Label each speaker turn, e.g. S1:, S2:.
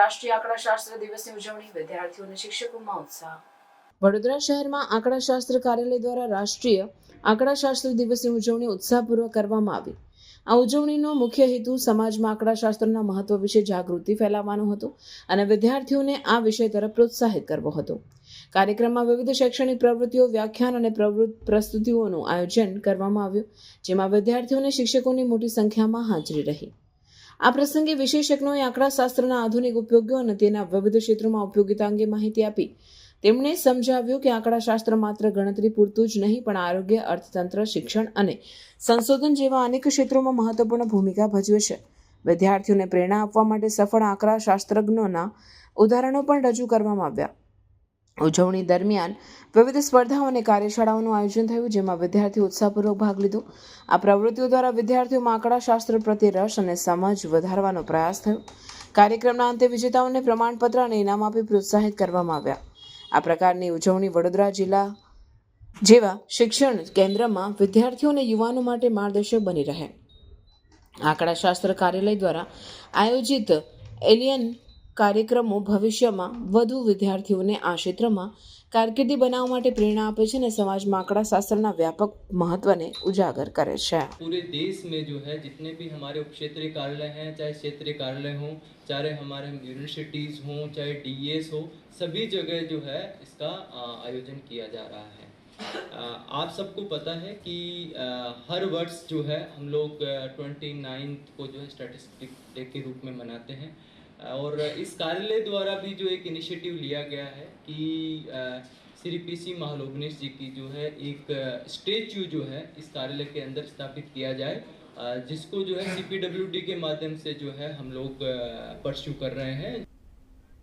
S1: રાષ્ટ્રીય આંકડાશાસ્ત્ર દિવસની ઉજવણી વિદ્યાર્થીઓ અને શિક્ષકોમાં ઉત્સાહ.
S2: વડોદરા શહેરમાં આંકડાશાસ્ત્ર કાર્યાલય દ્વારા રાષ્ટ્રીય આંકડાશાસ્ત્ર દિવસની ઉજવણી ઉત્સાહપૂર્વક કરવામાં આવી. આ ઉજવણીનો મુખ્ય હેતુ સમાજમાં આંકડાશાસ્ત્રના મહત્વ વિશે જાગૃતિ ફેલાવવાનો હતો અને વિદ્યાર્થીઓને આ વિષય તરફ પ્રોત્સાહિત કરવો હતો. કાર્યક્રમમાં વિવિધ શૈક્ષણિક પ્રવૃત્તિઓ, વ્યાખ્યાન અને પ્રવૃત્ત પ્રસ્તુતિઓનું આયોજન કરવામાં આવ્યું, જેમાં વિદ્યાર્થીઓ અને શિક્ષકોની મોટી સંખ્યામાં હાજરી રહી. આ પ્રસંગે વિશેષજ્ઞોએ આંકડાશાસ્ત્રના આધુનિક ઉપયોગો અને તેના વિવિધ ક્ષેત્રોમાં ઉપયોગિતા અંગે માહિતી આપી. તેમણે સમજાવ્યું કે આંકડાશાસ્ત્ર માત્ર ગણતરી પૂરતું જ નહીં, પણ આરોગ્ય, અર્થતંત્ર, શિક્ષણ અને સંશોધન જેવા અનેક ક્ષેત્રોમાં મહત્વપૂર્ણ ભૂમિકા ભજવે છે. વિદ્યાર્થીઓને પ્રેરણા આપવા માટે સફળ આંકડાશાસ્ત્રજ્ઞોના ઉદાહરણો પણ રજૂ કરવામાં આવ્યા. ઉજવણી દરમિયાન વિવિધ સ્પર્ધાઓ અને કાર્યશાળાઓનું આયોજન થયું, જેમાં વિદ્યાર્થીઓ ઉત્સાહપૂર્વક ભાગ લીધો. આ પ્રવૃત્તિઓ દ્વારા વિદ્યાર્થીઓમાં આંકડાશાસ્ત્ર પ્રત્યે રસ અને સમજ વધારવાનો પ્રયાસ થયો. કાર્યક્રમના અંતે વિજેતાઓને પ્રમાણપત્ર અને ઇનામ આપી પ્રોત્સાહિત કરવામાં આવ્યા. આ પ્રકારની ઉજવણી વડોદરા જિલ્લા જેવા શિક્ષણ કેન્દ્રમાં વિદ્યાર્થીઓ અને યુવાનો માટે માર્ગદર્શક બની રહે. આંકડાશાસ્ત્ર કાર્યાલય દ્વારા આયોજિત એલિયન કાર્યક્રમો ભવિષ્યમાં વધુ વિદ્યાર્થીઓને આ ક્ષેત્રમાં કારકિર્દી બનાવવા માટે પ્રેરણા આપે છે અને સમાજમાં આંકડાશાસ્ત્રના વ્યાપક મહત્વને ઉજાગર કરે છે
S3: पूरे देश में जो है जितने भी हमारे उप क्षेत्रीय कार्यालय हैं चाहे क्षेत्रीय कार्यालय हों चाहे हमारे यूनिवर्सिटीज़ हों चाहे डी हो सभी जगह जो है इसका आ, आयोजन किया जा रहा है आ, आप सबको पता है कि आ, हर वर्ष जो है हम लोग ट्वेंटी नाइन्थ को जो है स्टैटिस्टिक डे के रूप में मनाते हैं और इस कार्यालय द्वारा भी जो एक इनिशिएटिव लिया गया है कि श्री पी सी महालोगनेश जी की जो है एक स्टेच्यू जो है इस कार्यालय के अंदर स्थापित किया जाए जिसको जो है सी के माध्यम से जो है हम लोग परस्यू कर रहे हैं।